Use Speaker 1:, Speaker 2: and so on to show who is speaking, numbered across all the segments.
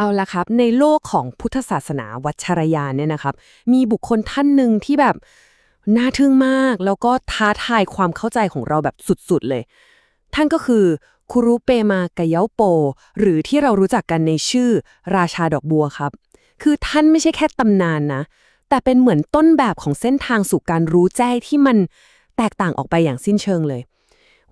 Speaker 1: เอาละครับ ในโลกของพุทธศาสนาวัชรยานเนี่ยนะครับ มีบุคคลท่านหนึ่งที่แบบน่าทึ่งมาก แล้วก็ท้าทายความเข้าใจของเราแบบสุดๆเลย ท่านก็คือคุรุเปมากะเยาโป หรือที่เรารู้จักกันในชื่อราชาดอกบัวครับ คือท่านไม่ใช่แค่ตำนานนะ แต่เป็นเหมือนต้นแบบของเส้นทางสู่การรู้แจ้งที่มันแตกต่างออกไปอย่างสิ้นเชิงเลย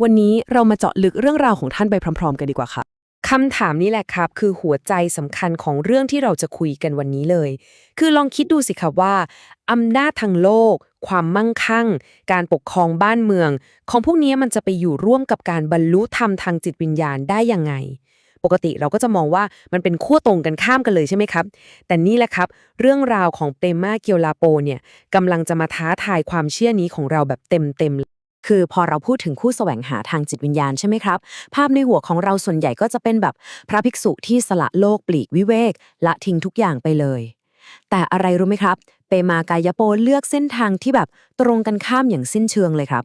Speaker 1: วันนี้เรามาเจาะลึกเรื่องราวของท่านไปพร้อม ๆ กันดีกว่าครับ
Speaker 2: คำถามนี้แหละครับ คือหัวใจสำคัญของเรื่องที่เราจะคุยกันวันนี้เลย คือลองคิดดูสิครับว่าอำนาจทางโลก ความมั่งคั่ง การปกครองบ้านเมือง ของพวกนี้มันจะไปอยู่ร่วมกับการบรรลุธรรมทางจิตวิญญาณได้ยังไง ปกติเราก็จะมองว่ามันเป็นขั้วตรงกันข้ามกันเลยใช่ไหมครับ แต่นี่แหละครับ เรื่องราวของเปรมาเกียวลาโปเนี่ยกำลังจะมาท้าทายความเชื่อนี้ของเราแบบเต็มๆ
Speaker 3: คือพอเราพูดถึงคู่แสวงหาทางจิตวิญญาณใช่ไหมครับ ภาพในหัวของเราส่วนใหญ่ก็จะเป็นแบบพระภิกษุที่สละโลกปลีกวิเวก ละทิ้งทุกอย่างไปเลย แต่อะไรรู้ไหมครับ เปมากายโปเลือกเส้นทางที่แบบตรงกันข้ามอย่างสิ้นเชิงเลยครับ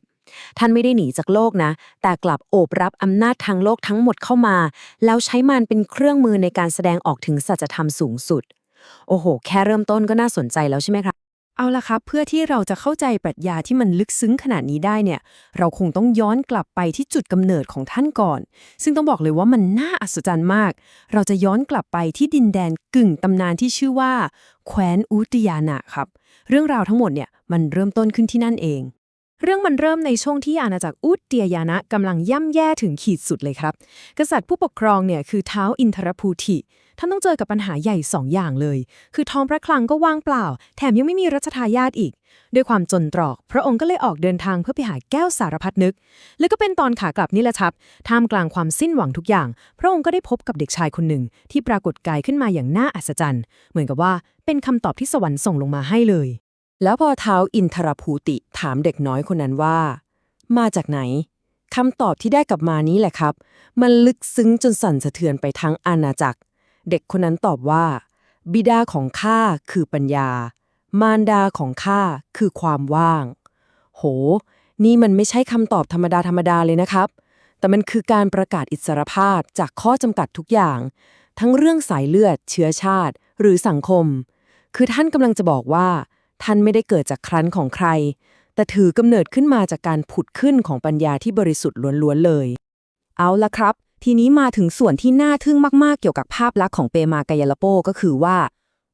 Speaker 3: ท่านไม่ได้หนีจากโลกนะ แต่กลับโอบรับอำนาจทางโลกทั้งหมดเข้ามา แล้วใช้มันเป็นเครื่องมือในการแสดงออกถึงสัจธรรมสูงสุด โอ้โห แค่เริ่มต้นก็น่าสนใจแล้วใช่ไหมครับ
Speaker 1: เอาละครับ เพื่อที่เราจะเข้าใจปรัชญาที่มันลึกซึ้งขนาดนี้ได้เนี่ย เราคงต้องย้อนกลับไปที่จุดกำเนิดของท่านก่อน ซึ่งต้องบอกเลยว่ามันน่าอัศจรรย์มาก เราจะย้อนกลับไปที่ดินแดนกึ่งตำนานที่ชื่อว่าแคว้นอุตยานะครับ เรื่องราวทั้งหมดเนี่ยมันเริ่มต้นขึ้นที่นั่นเอง เรื่องมันเริ่มในช่วงที่อาณาจักรอุตเตียยานะกำลังย่ำแย่ถึงขีดสุดเลยครับ กษัตริย์ผู้ปกครองเนี่ยคือเท้าอินทรภูติท่านต้องเจอกับปัญหาใหญ่สองอย่างเลย คือท้องพระคลังก็ว่างเปล่า แถมยังไม่มีรัชทายาทอีก ด้วยความจนตรอก พระองค์ก็เลยออกเดินทางเพื่อไปหาแก้วสารพัดนึก แล้วก็เป็นตอนขากลับนี่แหละครับท่ามกลางความสิ้นหวังทุกอย่าง พระองค์ก็ได้พบกับเด็กชายคนหนึ่ง ที่ปรากฏกายขึ้นมาอย่างน่าอัศจรรย์ เหมือนกับว่าเป็นคำตอบที่สวรรค์ส่งลงมาให้เลย
Speaker 3: แล้วพอเท้าอินทรภูติถามเด็กน้อยคนนั้นว่า มาจากไหนคำตอบที่ได้กลับมานี้แหละครับ มันลึกซึ้งจนสั่นสะเทือนไปทั้งอาณาจักร เด็กคนนั้นตอบว่า บิดาของข้าคือปัญญา มารดาของข้าคือความว่าง โห นี่มันไม่ใช่คำตอบธรรมดาธรรมดาเลยนะครับ แต่มันคือการประกาศอิสรภาพจากข้อจำกัดทุกอย่าง ทั้งเรื่องสายเลือด เชื้อชาติ หรือสังคม คือท่านกำลังจะบอกว่า ท่านไม่ได้เกิดจากครั้นของใคร แต่ถือกำเนิดขึ้นมาจากการผุดขึ้นของปัญญาที่บริสุทธิ์ล้วนๆเลย เอาละครับ ทีนี้มาถึงส่วนที่น่าทึ่งมากๆ เกี่ยวกับภาพลักษณ์ของเปมากายลโปก็คือว่า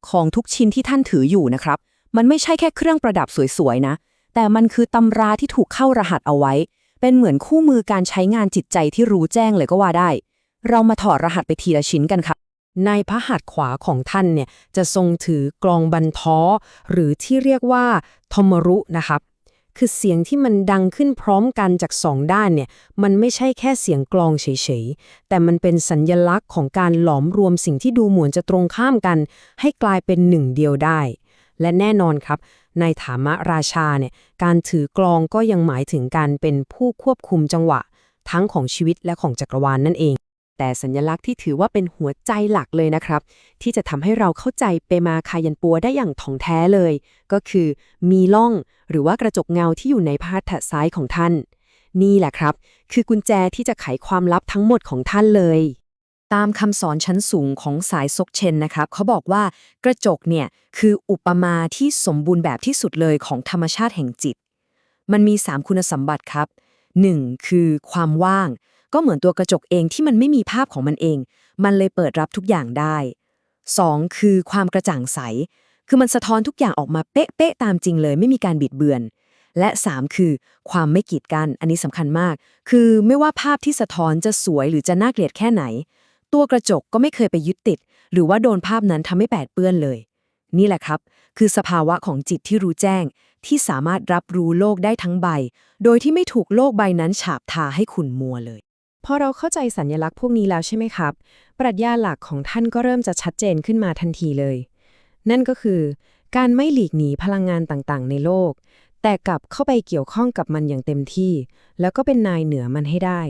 Speaker 3: ของทุกชิ้นที่ท่านถืออยู่นะครับ มันไม่ใช่แค่เครื่องประดับสวยๆนะ แต่มันคือตำราที่ถูกเข้ารหัสเอาไว้ เป็นเหมือนคู่มือการใช้งานจิตใจที่รู้แจ้งเลยก็ว่าได้ เรามาถอดรหัสไปทีละชิ้นกันครับ
Speaker 1: ในพระหัตถ์ขวาของท่านเนี่ยจะทรงถือกลองบรรท้อ หรือที่เรียกว่าทมรุนะครับ คือเสียงที่มันดังขึ้นพร้อมกันจากสองด้านเนี่ยมันไม่ใช่แค่เสียงกลองเฉยๆ แต่มันเป็นสัญญลักษณ์ของการหลอมรวมสิ่งที่ดูเหมือนจะตรงข้ามกัน ให้กลายเป็นหนึ่งเดียวได้ และแน่นอนครับในถามะราชาเนี่ยการถือกลองก็ยังหมายถึงการเป็นผู้ควบคุมจังหวะ ทั้งของชีวิตและของจักรวาลนนั่นเอง แต่สัญลักษณ์ที่ถือว่าเป็นหัวใจหลักเลยนะครับ ที่จะทำให้เราเข้าใจเปมาคายันปัวได้อย่างถ่องแท้เลย ก็คือมีล่อง หรือว่ากระจกเงาที่อยู่ในพาหัตถ์ซ้ายของท่าน นี่แหละครับ คือกุญแจที่จะไขความลับทั้งหมดของท่านเลย
Speaker 3: ตามคำสอนชั้นสูงของสายซกเชนนะครับ เขาบอกว่ากระจกเนี่ยคืออุปมาที่สมบูรณ์แบบที่สุดเลยของธรรมชาติแห่งจิต มันมี 3 คุณสมบัติครับ 1. คือความว่าง ก็เหมือนตัวกระจกเองที่มันไม่มีภาพของมันเอง มันเลยเปิดรับทุกอย่างได้ 2. คือความกระจ่างใส คือมันสะท้อนทุกอย่างออกมาเป๊ะๆตามจริงเลย ไม่มีการบิดเบือน และ 3 คือ ความไม่กีดกัน อันนี้สำคัญมาก คือไม่ว่าภาพที่สะท้อนจะสวยหรือจะน่าเกลียดแค่ไหน ตัวกระจกก็ไม่เคยไปยึดติด หรือว่าโดนภาพนั้นทำให้แปดเปื้อนเลย นี่แหละครับ คือสภาวะของจิตที่รู้แจ้ง ที่สามารถรับรู้โลกได้ทั้งใบ โดยที่ไม่ถูกโลกใบนั้นฉาบทาให้ขุ่นมัวเลย
Speaker 1: พอเราเข้าใจสัญลักษณ์พวกนี้แล้วใช่ไหมครับ ปรัชญาหลักของท่านก็เริ่มจะชัดเจนขึ้นมาทันทีเลย นั่นก็คือ การไม่หลีกหนีพลังงานต่างๆ ในโลก แต่กลับเข้าไปเกี่ยวข้องกับมันอย่างเต็มที่ แล้วก็เป็นนายเหนือมันให้ได้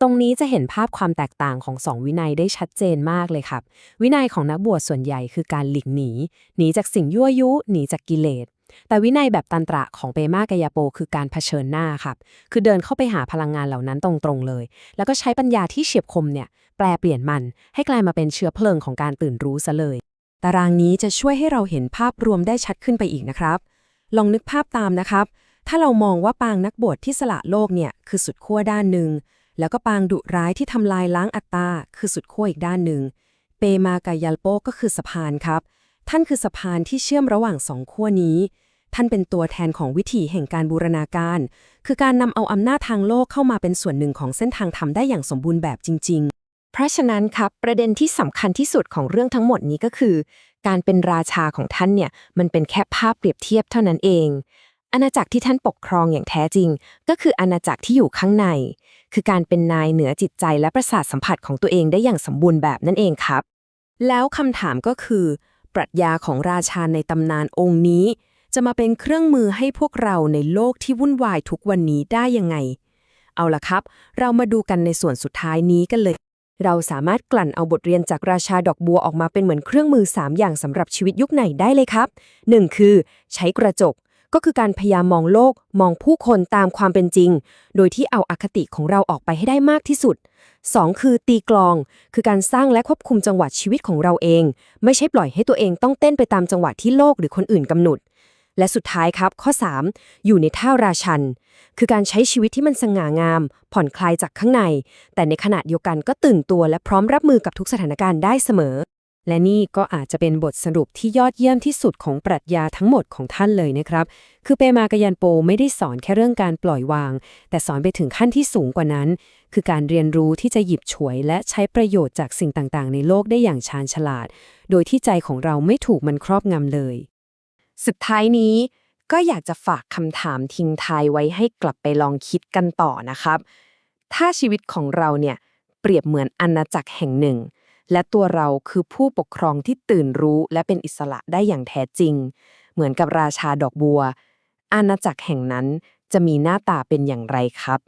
Speaker 2: ตรงนี้จะเห็นภาพความแตกต่างของสองวินัยได้ชัดเจนมากเลยครับ วินัยของนักบวชส่วนใหญ่คือการหลีกหนี หนีจากสิ่งยั่วยุ หนีจากกิเลส
Speaker 1: แต่วินัยแบบตันตระของเปมากายาโป คือการเผชิญหน้าครับคือเดินเข้าไปหาพลังงานเหล่านั้นตรงๆเลย แล้วก็ใช้ปัญญาที่เฉียบคมเนี่ยแปลเปลี่ยนมัน ให้กลายมาเป็นเชื้อเพลิงของการตื่นรู้ซะเลย ตารางนี้จะช่วยให้เราเห็นภาพรวมได้ชัดขึ้นไปอีกนะครับ ลองนึกภาพตามนะครับ ถ้าเรามองว่าปางนักบวชที่สละโลกเนี่ยคือสุดขั้วด้านหนึ่งแล้วก็ปางดุร้ายที่ทำลายล้างอัตตาคือสุดขั้วอีกด้านหนึ่งเปมากายาโปก็คือสะพานครับ ท่านคือสะพานที่เชื่อมระหว่างสองขั้วนี้ ท่านเป็นตัวแทนของวิถีแห่งการบูรณาการ คือการนำเอาอำนาจทางโลกเข้ามาเป็นส่วนหนึ่งของเส้นทางธรรมได้อย่างสมบูรณ์แบบจริง ๆ
Speaker 2: เพราะฉะนั้นครับประเด็นที่สำคัญที่สุดของเรื่องทั้งหมดนี้ก็คือ การเป็นราชาของท่านเนี่ยมันเป็นแค่ภาพเปรียบเทียบเท่านั้นเองอาณาจักรที่ท่านปกครองอย่างแท้จริง ก็คืออาณาจักรที่อยู่ข้างใน คือการเป็นนายเหนือจิตใจและประสาทสัมผัสของตัวเองได้อย่างสมบูรณ์แบบนั่นเองครับ
Speaker 1: แล้วคำถามก็คือ ปรัชญาของราชาในตำนานองค์นี้ จะมาเป็นเครื่องมือให้พวกเราในโลกที่วุ่นวายทุกวันนี้ได้ยังไง เอาล่ะครับ เรามาดูกันในส่วนสุดท้ายนี้กันเลย เราสามารถกลั่นเอาบทเรียนจากราชาดอกบัวออกมาเป็นเหมือนเครื่องมือ 3 อย่างสำหรับชีวิตยุคไหนได้เลยครับ 1. คือ ใช้กระจก ก็คือการพยายามมองโลก มองผู้คนตามความเป็นจริง โดยที่เอาอาคติของเราออกไปให้ได้มากที่สุด 2. คือตีกลอง คือการสร้างและควบคุมจังหวะชีวิตของเราเอง ไม่ใช่ปล่อยให้ตัวเองต้องเต้นไปตามจังหวะที่โลกหรือคนอื่นกำหนด และสุดท้ายครับข้อ 3 อยู่ในท่าราชัน คือการใช้ชีวิตที่มันสง่างาม ผ่อนคลายจากข้างใน แต่ในขณะเดียวกันก็ตื่นตัวและพร้อมรับมือกับทุกสถานการณ์ได้เสมอ และนี่ก็อาจจะเป็นบทสรุปที่ยอดเยี่ยมที่สุดของปรัชญาทั้งหมดของท่านเลยนะครับ คือเปมากยันโปไม่ได้สอนแค่เรื่องการปล่อยวาง แต่สอนไปถึงขั้นที่สูงกว่านั้น คือการเรียนรู้ที่จะหยิบฉวย และใช้ประโยชน์จากสิ่งต่างๆ ในโลกได้อย่างชาญฉลาด โดยที่ใจของเราไม่ถูกมันครอบงำเลย
Speaker 2: สุดท้ายนี้ก็อยากจะฝากคำถามทิ้งท้ายไว้ให้กลับไปลองคิดกันต่อนะครับ ถ้าชีวิตของเราเนี่ยเปรียบเหมือนอาณาจักรแห่งหนึ่ง และตัวเราคือผู้ปกครองที่ตื่นรู้และเป็นอิสระได้อย่างแท้จริง เหมือนกับราชาดอกบัว อาณาจักรแห่งนั้นจะมีหน้าตาเป็นอย่างไรครับ